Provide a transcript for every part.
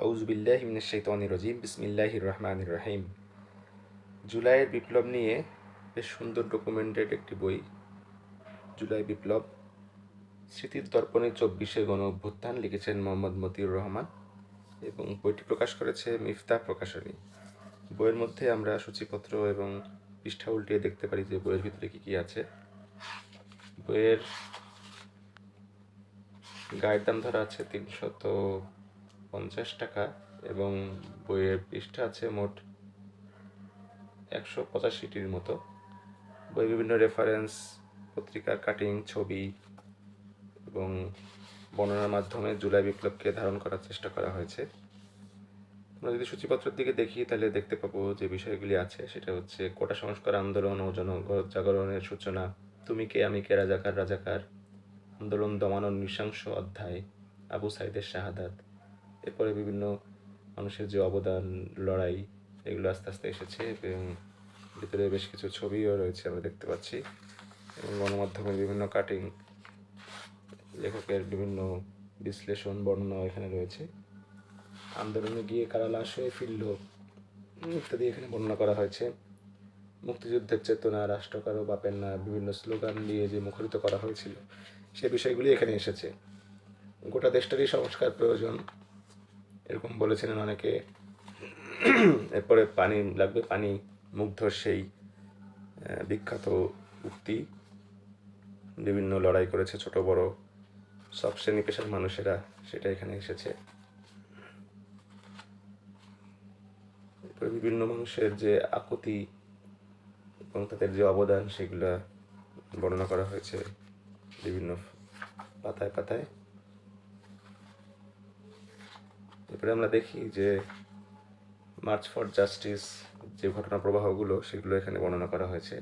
আউজবিল্লাহ ইমিনের শৈতানি রজিম বিসমিল্লাহ রহমান রহিম। জুলাইয়ের বিপ্লব নিয়ে বেশ সুন্দর ডকুমেন্টেড একটি বই, জুলাই বিপ্লব। স্মৃতির দর্পণে চব্বিশে গণ অভ্যুত্থান লিখেছেন মোহাম্মদ মতিউর রহমান এবং বইটি প্রকাশ করেছে মিফতা প্রকাশনী। বইয়ের মধ্যে আমরা সূচিপত্র এবং পৃষ্ঠা উল্টিয়ে দেখতে পারি যে বইয়ের ভিতরে কী কী আছে। বইয়ের গায়ের দাম ধরা আছে তিনশত পঞ্চাশ টাকা এবং বইয়ের পৃষ্ঠা আছে মোট একশো পঁচাশিটির মতো। বই বিভিন্ন রেফারেন্স পত্রিকার কাটিং ছবি এবং বর্ণনার মাধ্যমে জুলাই বিপ্লবকে ধারণ করার চেষ্টা করা হয়েছে। আমরা যদি সূচিপত্রের দিকে দেখি, তাহলে দেখতে পাবো যে বিষয়গুলি আছে। সেটা হচ্ছে কোটা সংস্কার আন্দোলন ও জনজাগরণের সূচনা, তুমি কে, আমি কে, রাজাকার রাজাকার, আন্দোলন দমানোর নৃশংস অধ্যায়, আবু সাইদের শাহাদাত। এরপরে বিভিন্ন মানুষের যে অবদান, লড়াই, এগুলো আস্তে আস্তে এসেছে এবং ভিতরে বেশ কিছু ছবিও রয়েছে আমরা দেখতে পাচ্ছি এবং গণমাধ্যমের বিভিন্ন কাটিং লেখকের বিভিন্ন বিশ্লেষণ, বর্ণনা এখানে রয়েছে। আন্দোলনে গিয়ে কারা লাশ হয়ে ফিরল ইত্যাদি এখানে বর্ণনা করা হয়েছে। মুক্তিযুদ্ধের চেতনা রাষ্ট্র কারও বাপের না বিভিন্ন স্লোগান দিয়ে যে মুখরিত করা হয়েছিল, সে বিষয়গুলি এখানে এসেছে। গোটা দেশটারই সংস্কার প্রয়োজন। এরকম বলেছিলেন অনেকে। এরপরে পানি লাগবে, পানি মুগ্ধ সেই বিখ্যাত উক্তি। বিভিন্ন লড়াই করেছে ছোট, বড়, সব শ্রেণি পেশার মানুষেরা সেটা এখানে এসেছে। বিভিন্ন মানুষের যে আকুতি এবং তাদের যে অবদান সেগুলা বর্ণনা করা হয়েছে বিভিন্ন পাতায় পাতায়। এরপরে আমরা দেখি যে মার্চ ফর জাস্টিস যে ঘটনা প্রবাহগুলো, সেগুলো এখানে বর্ণনা করা হয়েছে।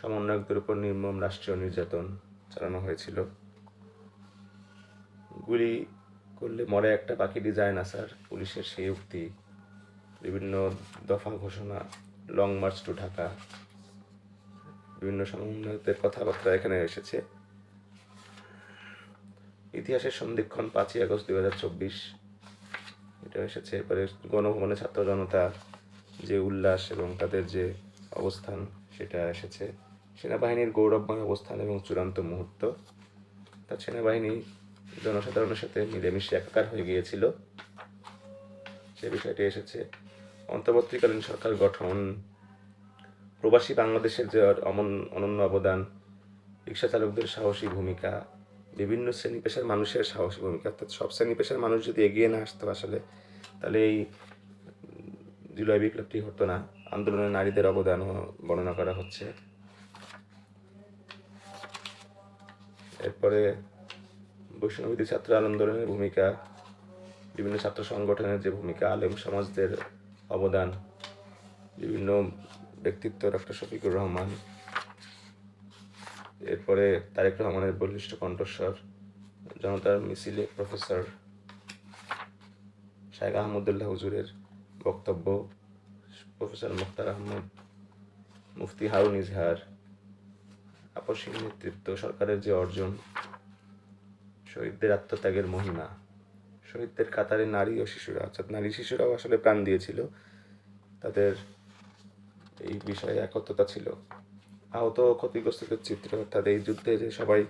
সমন্বয়কদের উপর নির্মম রাষ্ট্রীয় নির্যাতন চালানো হয়েছিল। গুলি করলে মরে একটা, বাকি ডিজাইন আসার পুলিশের সেই উক্তি, বিভিন্ন দফা ঘোষণা লং মার্চ টু ঢাকা বিভিন্ন সমন্বয়কদের কথাবার্তা এখানে এসেছে। ইতিহাসের সন্ধিক্ষণ পাঁচই আগস্ট দুই হাজার চব্বিশ এটা এসেছে। এরপরে গণভবনে ছাত্র জনতা যে উল্লাস এবং তাদের যে অবস্থান, সেটা এসেছে। সেনাবাহিনীর গৌরবময় অবস্থান এবং চূড়ান্ত মুহূর্ত। তার সেনাবাহিনী জনসাধারণের সাথে মিলেমিশে একাকার হয়ে গিয়েছিল। সে বিষয়টি এসেছে। অন্তর্বর্তীকালীন সরকার গঠন, প্রবাসী বাংলাদেশের যে অমন অনন্য অবদান রিক্সা চালকদের সাহসী ভূমিকা বিভিন্ন শ্রেণি পেশার মানুষের সাহসী ভূমিকা। অর্থাৎ সব শ্রেণি পেশার মানুষ যদি এগিয়ে না আসতো আসলে, তাহলে এই জুলাই বিপ্লবটি হতো না। আন্দোলনে নারীদের অবদানও বর্ণনা করা হচ্ছে। এরপরে বৈষ্ণবীতি ছাত্র আন্দোলনের ভূমিকা, বিভিন্ন ছাত্র সংগঠনের যে ভূমিকা, আলেম সমাজদের অবদান, বিভিন্ন ব্যক্তিত্ব, ডক্টর শফিকুর রহমান এরপরে তারেক রহমানের বলিষ্ঠ কণ্ঠস্বর, জনতার মিছিলে প্রফেসর শাহেখ আহমদুল্লাহ হুজুরের বক্তব্য, প্রফেসর মুখতার আহমদ, মুফতি হারুন ইজহার আপসীন নেতৃত্ব, সরকারের যে অর্জন, শহীদদের আত্মত্যাগের মহিমা, শহীদদের কাতারে নারী ও শিশুরা, অর্থাৎ নারী শিশুরাও আসলে প্রাণ দিয়েছিল। তাদের এই বিষয়ে একত্রতা ছিল। আহত ক্ষতিগ্রস্তদের চিত্র, অর্থাৎ এই যুদ্ধে যে সবাই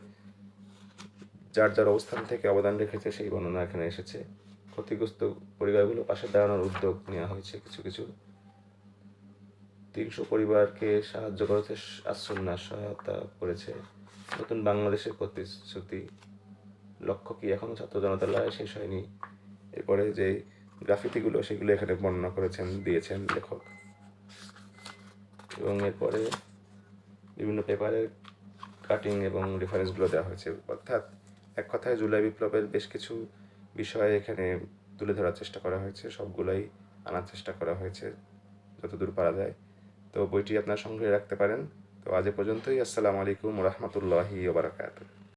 যার যার অবস্থান থেকে অবদান রেখেছে, সেই বর্ণনা এখানে এসেছে। ক্ষতিগ্রস্ত পরিবারগুলো পাশে দাঁড়ানোর উদ্যোগ নেওয়া হয়েছে কিছু কিছু। তিনশো পরিবারকে সাহায্য করতে আশ্রন্যাস সহায়তা করেছে। নতুন বাংলাদেশের প্রতিশ্রুতি লক্ষ্য কি এখনও ছাত্র জনতা লড়াই শেষ হয়নি? এরপরে যে গ্রাফিতিগুলো, সেগুলো এখানে বর্ণনা করেছেন, দিয়েছেন লেখক। এবং এরপরে বিভিন্ন পেপারের কাটিং এবং রেফারেন্সগুলো দেওয়া হয়েছে। অর্থাৎ এক কথায় জুলাই বিপ্লবের বেশ কিছু বিষয় এখানে তুলে ধরার চেষ্টা করা হয়েছে, সবগুলোই আনার চেষ্টা করা হয়েছে, যতদূর পারা যায়। তো বইটি আপনার সংগ্রহে রাখতে পারেন। তো আজ পর্যন্তই। আসসালামু আলাইকুম রহমতুল্লাহি ওবরাকাতুহ